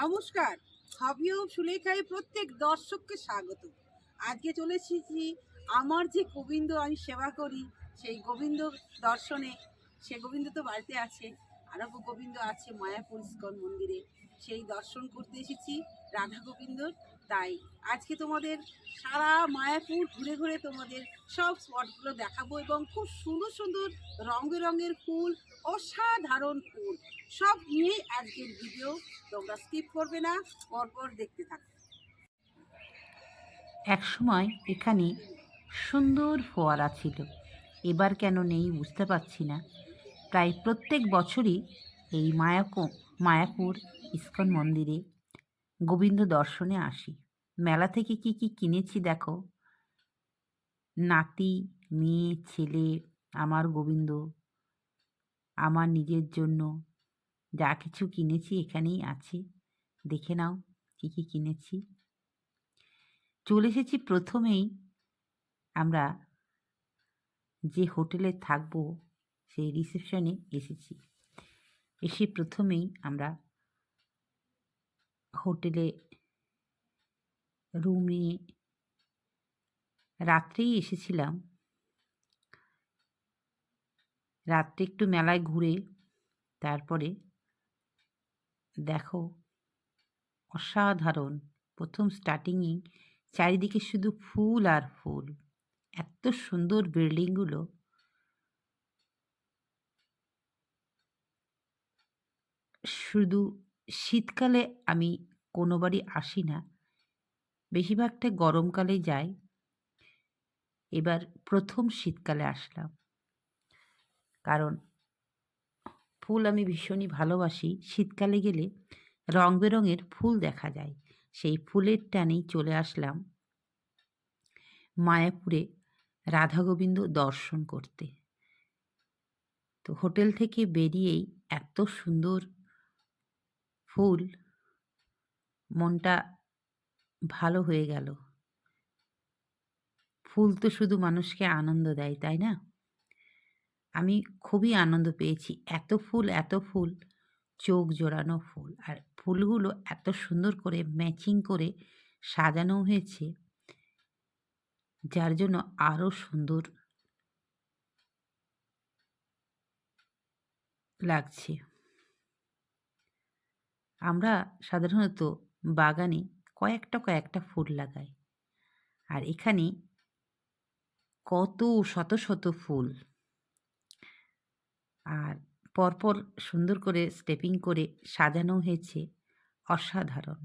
নমস্কার হবিও সুলেখায় প্রত্যেক দর্শককে স্বাগত। আজকে চলে এসেছি আমার যে গোবিন্দ, আমি সেবা করি, সেই গোবিন্দ দর্শনে। সে গোবিন্দ তো বাড়িতে আছে আরও গোবিন্দ আছে মায়াপুর ইস্কন মন্দিরে। সেই দর্শন করতে এসেছি রাধা গোবিন্দর। তাই আজকে তোমাদের সারা মায়াপুর ঘুরে ঘুরে তোমাদের সব স্পটগুলো দেখাবো এবং খুব সুন্দর সুন্দর রং বেরঙের ফুল, অসাধারণ ফুল। সব নিয়েই আজকের ভিডিও তোমরা স্কিপ করবে না, পরপর দেখতে থাকো। একসময় এখানে সুন্দর ফোয়ারা ছিল। এবার কেন নেই বুঝতে পারছি না। প্রায় প্রত্যেক বছরই এই মায়াকো, মায়াপুর ইস্কন মন্দিরে গোবিন্দ দর্শনে আসি। মেলা থেকে কি কি কিনেছি দেখো? নাতি, মেয়ে, ছেলে, আমার গোবিন্দ, আমার নিজের জন্য। যা কিছু কিনেছি এখানেই আছে। দেখে নাও কি কি কিনেছি। চলে এসেছি প্রথমেই আমরা যে হোটেলে থাকব, সেই রিসেপশনে এসেছি। এসে প্রথমেই আমরা হোটেলে রুম রাত্রেই এসেছিলাম। রাত্রে একটু মেলায় ঘুরে তারপরে দেখো, অসাধারণ। প্রথম স্টার্টিংয়েই চারিদিকে শুধু ফুল আর ফুল। এত সুন্দর বিল্ডিংগুলো শুধু শীতকালে আমি কোনো বাড়ি আসি না বেশিরভাগটা গরমকালে যাই এবার প্রথম শীতকালে আসলাম। কারণ ফুল আমি ভীষণই ভালোবাসি। শীতকালে গেলে রং বেরঙের ফুল দেখা যায়। সেই ফুলের টানেই চলে আসলাম মায়াপুরে রাধা গোবিন্দ দর্শন করতে। তো হোটেল থেকে বেরিয়েই এত সুন্দর ফুল, মনটা ভালো হয়ে গেল। ফুল তো শুধু মানুষকে আনন্দ দেয়, তাই না? আমি খুবই আনন্দ পেয়েছি। এত ফুল এত ফুল, চোখ জোড়ানো ফুল। আর ফুলগুলো এত সুন্দর করে ম্যাচিং করে সাজানো হয়েছে, যার জন্য আরও সুন্দর লাগছে। আমরা সাধারণত বাগানে কয়েকটা কয়েকটা ফুল লাগায় আর এখানে কত শত শত ফুল। আর পরপর সুন্দর করে স্টেপিং করে সাজানো হয়েছে অসাধারণ।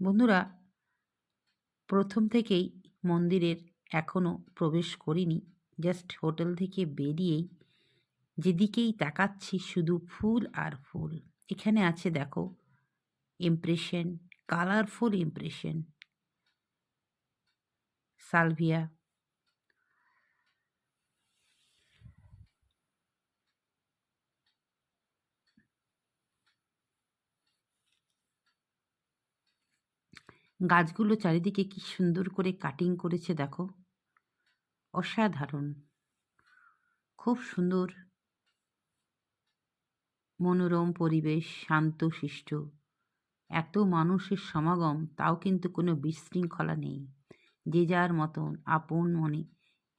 বন্ধুরা, প্রথম থেকেই মন্দিরের এখনও প্রবেশ করিনি জাস্ট হোটেল থেকে বেরিয়েই যেদিকেই তাকাচ্ছি শুধু ফুল আর ফুল। এখানে আছে দেখো ইমপ্রেশন কালারফুল ইমপ্রেশন সালভিয়া গাছগুলো চারিদিকে কি সুন্দর করে কাটিং করেছে দেখো। অসাধারণ। খুব সুন্দর। মনোরম পরিবেশ, শান্ত, শিষ্ট। এত মানুষের সমাগম, তাও কিন্তু কোনো বিশৃঙ্খলা নেই। যে যার মতন আপন মনে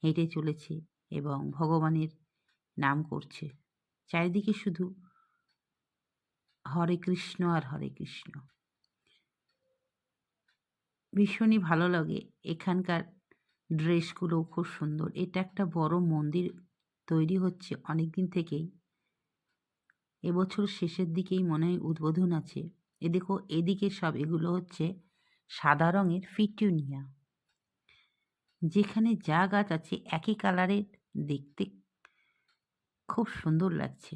হেঁটে চলেছে এবং ভগবানের নাম করছে। চারিদিকে শুধু হরে কৃষ্ণ আর হরে কৃষ্ণ। ভীষণই ভালো লাগে এখানকার ড্রেসগুলোও খুব সুন্দর। এটা একটা বড় মন্দির তৈরি হচ্ছে অনেক দিন থেকেই। এবছর শেষের দিকেই মনে হয় উদ্বোধন আছে। এ দেখো, এদিকে সব এগুলো হচ্ছে সাদা রঙের ফিটুনিয়া যেখানে যা গাছ আছে একই কালারের দেখতে খুব সুন্দর লাগছে।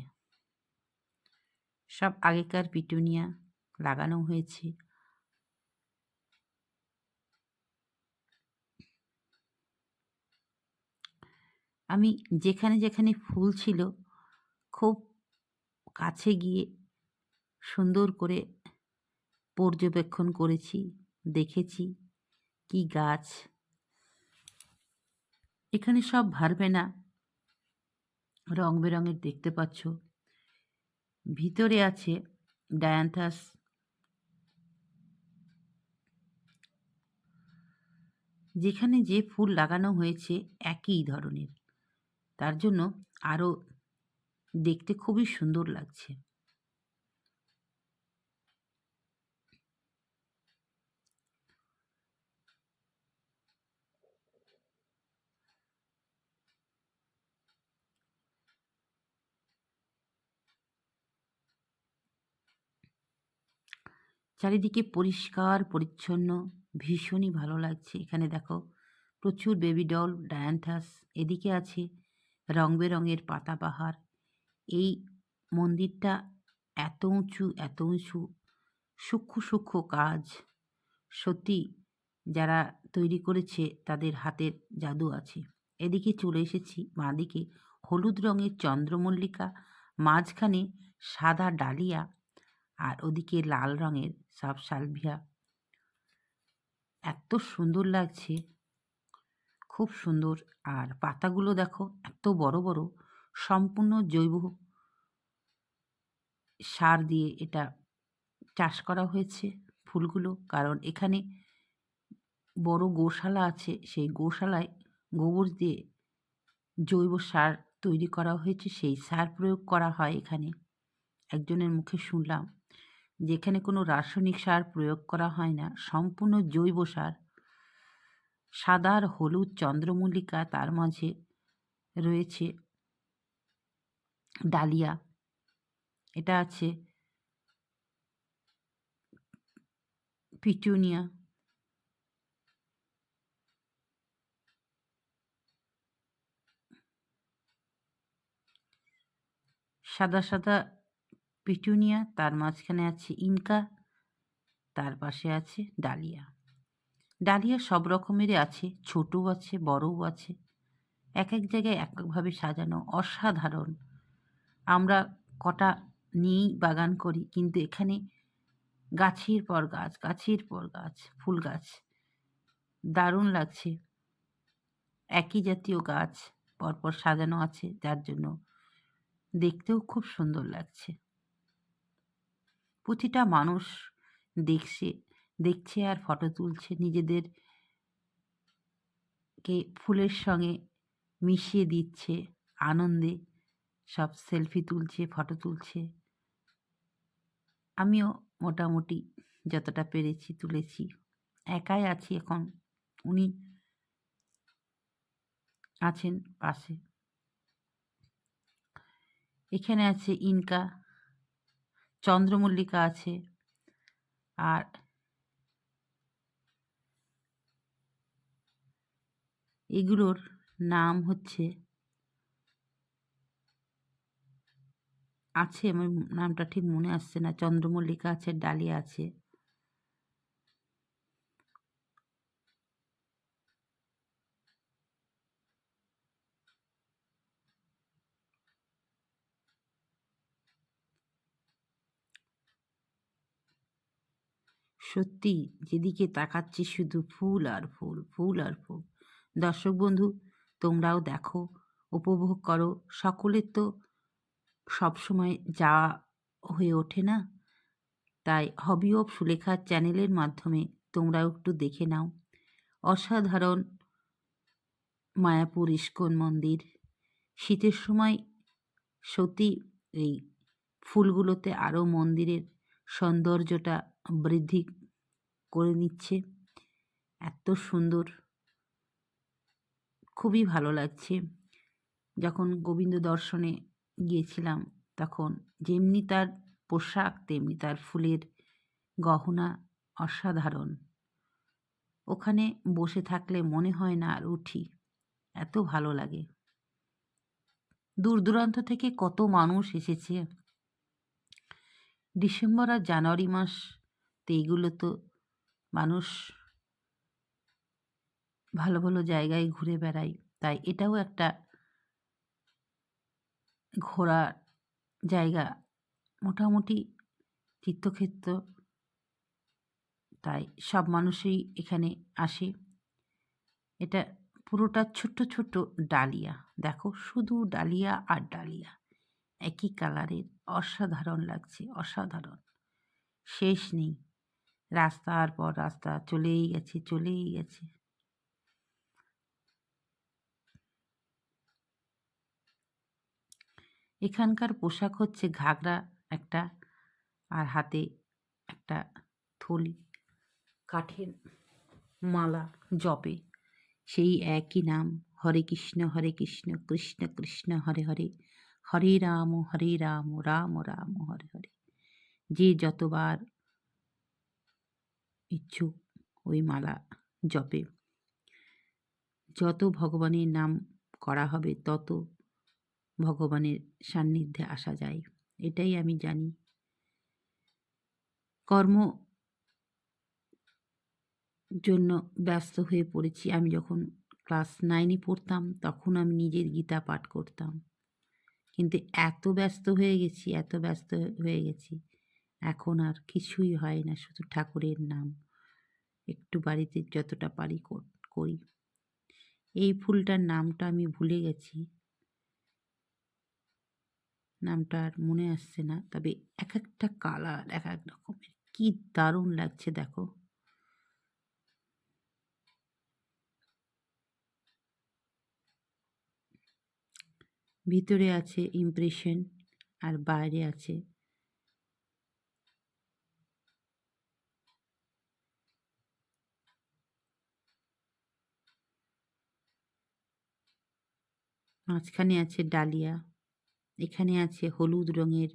সব আগেকার পিটুনিয়া লাগানো হয়েছে। আমি যেখানে যেখানে ফুল ছিল, খুব কাছে গিয়ে সুন্দর করে পর্যবেক্ষণ করেছি, দেখেছি। কি গাছ? এখানে সব ভারবে না। রং বেরঙের দেখতে পাচ্ছ। ভিতরে আছে ডায়ান্থাস। যেখানে যে ফুল লাগানো হয়েছে একই ধরনের। তার জন্য আরও দেখতে খুবই সুন্দর লাগছে। চারিদিকে পরিষ্কার, পরিচ্ছন্ন, ভীষণই ভালো লাগছে। এখানে দেখো, প্রচুর বেবি ডল ডায়ান্থাস এদিকে আছে রং বেরঙের পাতাবাহার এই মন্দিরটা এত উঁচু এত উঁচু, সূক্ষ্ম সূক্ষ্ম কাজ। সত্যি, যারা তৈরি করেছে তাদের হাতের জাদু আছে। এদিকে চলে এসেছি, বাঁদিকে হলুদ রঙের চন্দ্রমল্লিকা, মাঝখানে সাদা ডালিয়া আর ওদিকে লাল রঙের সব সালভিয়া। এত সুন্দর লাগছে। খুব সুন্দর। আর পাতাগুলো দেখো, এত বড় বড়। সম্পূর্ণ জৈব সার দিয়ে এটা চাষ করা হয়েছে ফুলগুলো। কারণ এখানে বড় গোশালা আছে, সেই গোশালায় গোবর দিয়ে জৈব সার তৈরি করা হয়েছে। সেই সার প্রয়োগ করা হয় এখানে। একজনের মুখে শুনলাম যেখানে কোনো রাসায়নিক সার প্রয়োগ করা হয় না, সম্পূর্ণ জৈব সার। সাদা আর হলুদ চন্দ্রমল্লিকা তার মাঝে রয়েছে ডালিয়া। এটা আছে পিটুনিয়া। সাদা সাদা পিটুনিয়া, তার মাঝখানে আছে ইনকা, তার পাশে আছে ডালিয়া। ডালিয়া সব রকমেরই আছে, ছোটও আছে, বড়ও আছে। এক এক জায়গায় এক একভাবে সাজানো অসাধারণ। আমরা কটা নিয়েই বাগান করি, কিন্তু এখানে গাছের পর গাছ, গাছের পর গাছ, ফুল গাছ। দারুণ লাগছে। একই জাতীয় গাছ পরপর সাজানো আছে, যার জন্য দেখতেও খুব সুন্দর লাগছে। প্রতিটা মানুষ দেখছে দেখছে আর ফটো তুলছে নিজেদের কে ফুলের সঙ্গে মিশিয়ে দিচ্ছে, আনন্দে সব সেলফি তুলছে ফটো তুলছে। আমিও মোটামুটি যতটা পেরেছি তুলেছি। একাই আছি এখন, উনি আছেন পাশে। এখানে আছে ইনকা। চন্দ্রমল্লিকা আছে। আর এগুলোর নাম হচ্ছে আছে, আমার নামটা ঠিক মনে আসছে না। চন্দ্রমল্লিকা আছে, ডালিয়া আছে। সত্যি যেদিকে তাকাচ্ছি শুধু ফুল আর ফুল ফুল আর ফুল। দর্শক বন্ধু, তোমরাও দেখো, উপভোগ করো। সকলের তো সবসময় যাওয়া হয়ে ওঠে না। তাই হবি অফ সুলেখার চ্যানেলের মাধ্যমে তোমরাও একটু দেখে নাও। অসাধারণ মায়াপুর ইস্কন মন্দির। শীতের সময় সত্যি এই ফুলগুলোতে আরও মন্দিরের সৌন্দর্যটা বৃদ্ধি করে নিচ্ছে। এত সুন্দর। খুবই ভালো লাগছে। যখন গোবিন্দ দর্শনে গিয়েছিলাম, তখন যেমনি তার পোশাক, তেমনি তার ফুলের গহনা অসাধারণ। ওখানে বসে থাকলে মনে হয় না আর উঠি। এত ভালো লাগে। দূর দূরান্ত থেকে কত মানুষ এসেছে। ডিসেম্বর আর জানুয়ারি মাস তো এইগুলো তো মানুষ ভালো ভালো জায়গায় ঘুরে বেড়ায়। তাই এটাও একটা ঘোরার জায়গা। মোটামুটি তীর্থক্ষেত্র। তাই সব মানুষই এখানে আসে। এটা পুরোটা ছোট্ট ছোট্ট ডালিয়া। দেখো, শুধু ডালিয়া আর ডালিয়া। একই কালারের অসাধারণ লাগছে, অসাধারণ। শেষ নেই। রাস্তার পর রাস্তা চলেই গেছে চলেই গেছে। এখানকার পোশাক হচ্ছে ঘাগরা একটা আর হাতে একটা থলি, কাঠের মালা জপে। সেই একই নাম, হরে কৃষ্ণ হরে কৃষ্ণ কৃষ্ণ কৃষ্ণ, হরে হরে। হরে রাম হরে রাম রাম রাম, হরে হরে। যে যতবার ইচ্ছুক ওই মালা জপে। যত ভগবানের নাম করা হবে, তত ভগবানের সান্নিধ্যে আসা যায়। এটাই আমি জানি। কর্ম জন্য ব্যস্ত হয়ে পড়েছি। আমি যখন ক্লাস নাইনে পড়তাম, তখন আমি নিজের গীতা পাঠ করতাম। কিন্তু এত ব্যস্ত হয়ে গেছি, এত ব্যস্ত হয়ে গেছি। এখন আর কিছুই হয় না, শুধু ঠাকুরের নাম। একটু বাড়িতে যতটা পারি করি এই ফুলটার নামটা আমি ভুলে গেছি। নামটা আর মনে আসছে না, তবে এক একটা কালার, এক এক রকমের। কি দারুণ লাগছে, দেখো। ভিতরে আছে ইমপ্রেশন আর বাইরে আছে। মাঝখানে আছে ডালিয়া, এখানে আছে হলুদ রঙের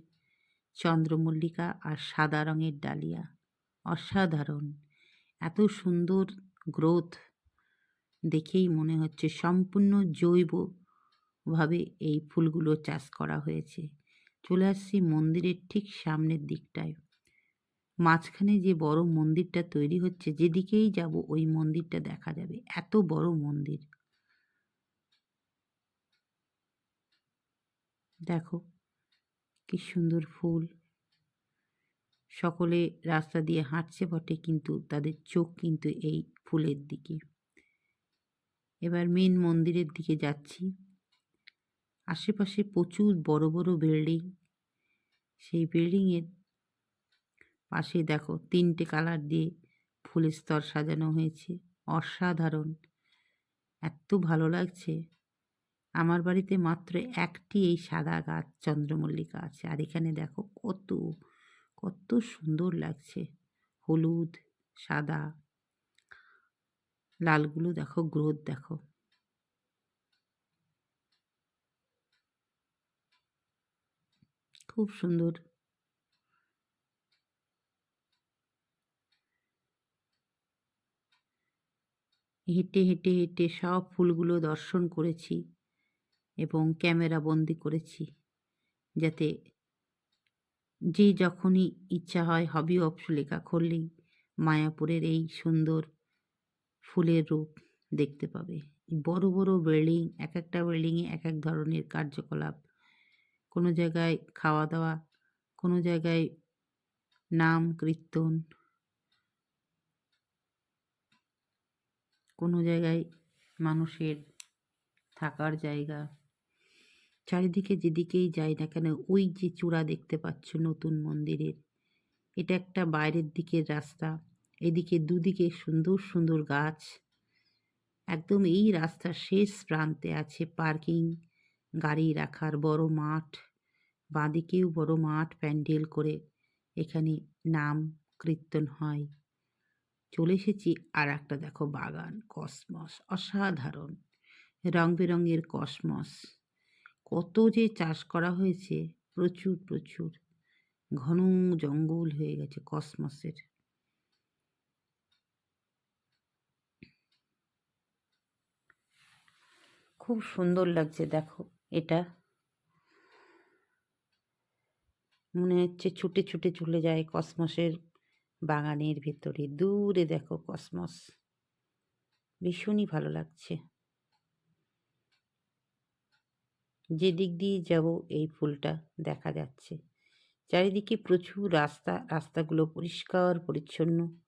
চন্দ্রমল্লিকা আর সাদা রঙের ডালিয়া। অসাধারণ। এত সুন্দর গ্রোথ দেখেই মনে হচ্ছে সম্পূর্ণ জৈবভাবে এই ফুলগুলো চাষ করা হয়েছে। চলে আসছি মন্দিরের ঠিক সামনের দিকটায়। মাঝখানে যে বড় মন্দিরটা তৈরি হচ্ছে, যেদিকেই যাব ওই মন্দিরটা দেখা যাবে। এত বড় মন্দির। দেখো, কি সুন্দর ফুল। সকলে রাস্তা দিয়ে হাঁটছে বটে, কিন্তু তাদের চোখ কিন্তু এই ফুলের দিকে। এবার মেন মন্দিরের দিকে যাচ্ছি। আশেপাশে প্রচুর বড় বড় বিল্ডিং। সেই বিল্ডিংয়ের পাশে দেখো তিনটে কালার দিয়ে ফুলের স্তর সাজানো হয়েছে। অসাধারণ। এত ভালো লাগছে। আমার বাড়িতে মাত্র একটি এই সাদা গাছ চন্দ্রমল্লিকা আছে। আর এখানে দেখো কত কত সুন্দর লাগছে। হলুদ, সাদা। লালগুলো দেখো, গ্রোথ দেখো। খুব সুন্দর। হেঁটে হেঁটে হেঁটে সব ফুলগুলো দর্শন করেছি এবং ক্যামেরা বন্দি করেছি যাতে যে যখনই ইচ্ছা হয় হবি অফ সুলেখা খুললেই মায়াপুরের এই সুন্দর ফুলের রূপ দেখতে পাবে। বড় বড় বিল্ডিং এক একটা বিল্ডিংয়ে এক এক ধরনের কার্যকলাপ কোনো জায়গায় খাওয়া দাওয়া কোনো জায়গায় নাম, কীর্তন, কোনো জায়গায় মানুষের থাকার জায়গা। চারিদিকে যেদিকেই যাই না কেন, ওই যে চূড়া দেখতে পাচ্ছ নতুন মন্দিরের, এটা একটা বাইরের দিকের রাস্তা। এদিকে দুদিকে সুন্দর সুন্দর গাছ। একদম এই রাস্তার শেষ প্রান্তে আছে পার্কিং। গাড়ি রাখার বড় মাঠ, বাঁদিকেও বড় মাঠ প্যান্ডেল করে এখানে নাম কীর্তন হয়। চলে এসেছি আর একটা দেখো বাগান, কসমস, অসাধারণ। রং বেরঙের কসমস। কত যে চাষ করা হয়েছে, প্রচুর প্রচুর। ঘন জঙ্গল হয়ে গেছে কসমসের। খুব সুন্দর লাগছে দেখো। এটা। মনে হচ্ছে ছুটে ছুটে চলে যায় কসমসের বাগানের ভেতরে। দূরে দেখো কসমস। ভীষণই ভালো লাগছে। যে দিক দিয়ে যাব এই ফুলটা দেখা যাচ্ছে। চারিদিকে প্রচুর রাস্তা, রাস্তাগুলো পরিষ্কার, পরিচ্ছন্ন।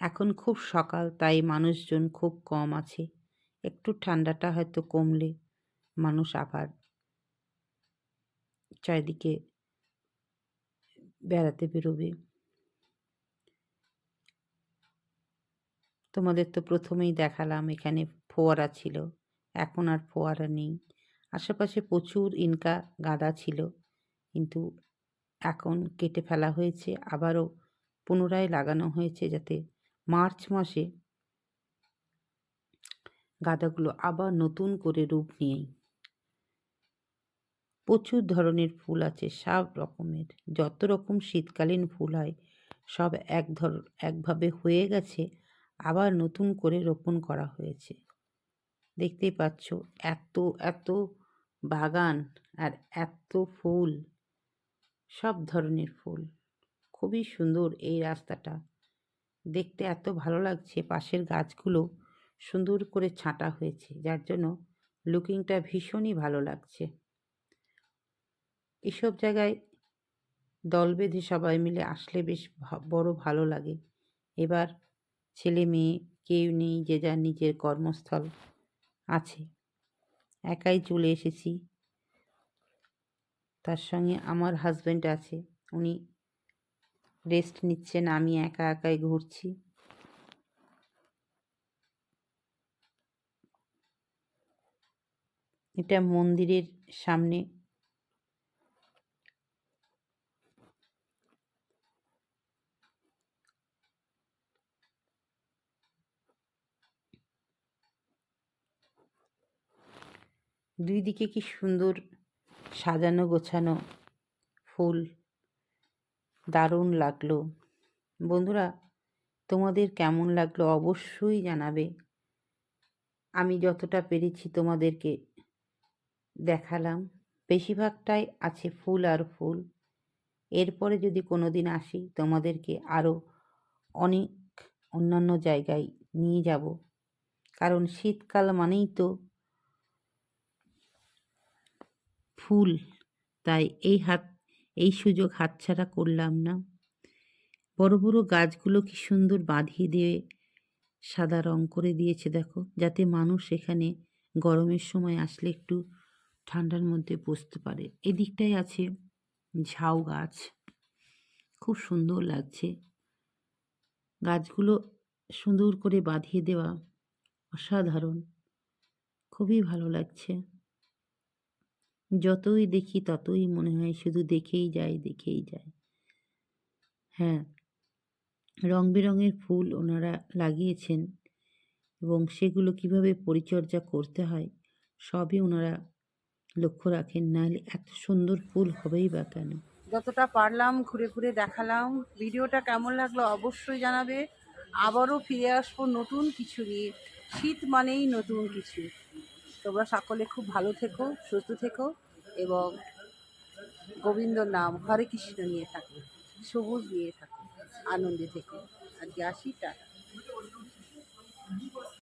এখন খুব সকাল, তাই মানুষজন খুব কম আছে। একটু ঠান্ডাটা হয়তো কমলে মানুষ আবার চারিদিকে বেড়াতে বেরোবে। তোমাদের তো প্রথমেই দেখালাম এখানে ফোয়ারা ছিল, এখন আর ফোয়ারা নেই। আশেপাশে প্রচুর ইনকা গাঁদা ছিল, কিন্তু এখন কেটে ফেলা হয়েছে, আবারও পুনরায় লাগানো হয়েছে যাতে মার্চ মাসে গাঁদাগুলো আবার নতুন করে রূপ নিয়েই প্রচুর ধরনের ফুল আছে, সব রকমের। যত রকম শীতকালীন ফুল হয়, সব এক ধর, একভাবে হয়ে গেছে, আবার নতুন করে রোপণ করা হয়েছে। দেখতেই পাচ্ছ, এত এত বাগান আর এত ফুল, সব ধরনের ফুল। খুবই সুন্দর এই রাস্তাটা। দেখতে এত ভালো লাগছে, পাশের গাছগুলো সুন্দর করে ছাঁটা হয়েছে, যার জন্য লুকিংটা ভীষণই ভালো লাগছে। এসব জায়গায় দল বেঁধে সবাই মিলে আসলে বেশ বড় ভালো লাগে। এবার ছেলে মেয়ে কেউ নেই, যে যার নিজের কর্মস্থল আছে। একাই চলে এসেছি। তার সঙ্গে আমার হাজব্যান্ড আছে, উনি রেস্ট নিচ্ছেন, আমি একা একাই ঘুরছি। এটা মন্দিরের সামনে। দুই দিকে কি সুন্দর সাজানো গোছানো ফুল। দারুণ লাগল। বন্ধুরা, তোমাদের কেমন লাগল অবশ্যই জানাবে। আমি যতটা পেরেছি তোমাদেরকে দেখালাম। বেশিরভাগটাই আছে ফুল আর ফুল। এরপরে যদি কোনো দিন আসি, তোমাদেরকে আরও অনেক অন্যান্য জায়গায় নিয়ে যাব। কারণ শীতকাল মানেই তো ফুল। তাই এই হাত, এই সুযোগ হাতছাড়া করলাম না। বড় বড় গাছগুলো কি সুন্দর বাঁধিয়ে দিয়ে সাদা রং করে দিয়েছে দেখো। যাতে মানুষ এখানে গরমের সময় আসলে একটু ঠান্ডার মধ্যে বসতে পারে। এদিকটায় আছে ঝাউ গাছ। খুব সুন্দর লাগছে। গাছগুলো সুন্দর করে বাঁধিয়ে দেওয়া অসাধারণ। খুবই ভালো লাগছে। যতই দেখি ততই মনে হয় শুধু দেখেই যায় দেখেই যায়। হ্যাঁ রং বেরঙের ফুল ওনারা লাগিয়েছেন এবং সেগুলো কীভাবে পরিচর্যা করতে হয়, সবই ওনারা লক্ষ্য রাখেন, নাহলে এত সুন্দর ফুল হবেই বা কেন? যতটা পারলাম ঘুরে ঘুরে দেখালাম। ভিডিওটা কেমন লাগল অবশ্যই জানাবে। আবারও ফিরে আসব নতুন কিছু নিয়ে। শীত মানেই নতুন কিছু। তোমরা সকলে খুব ভালো থেকো, সুস্থ থেকো এবং গোবিন্দর নাম হরে কৃষ্ণ নিয়ে থাকো, সবুজ নিয়ে থাকো, আনন্দে থেকো। আজকে আসি, টাটা।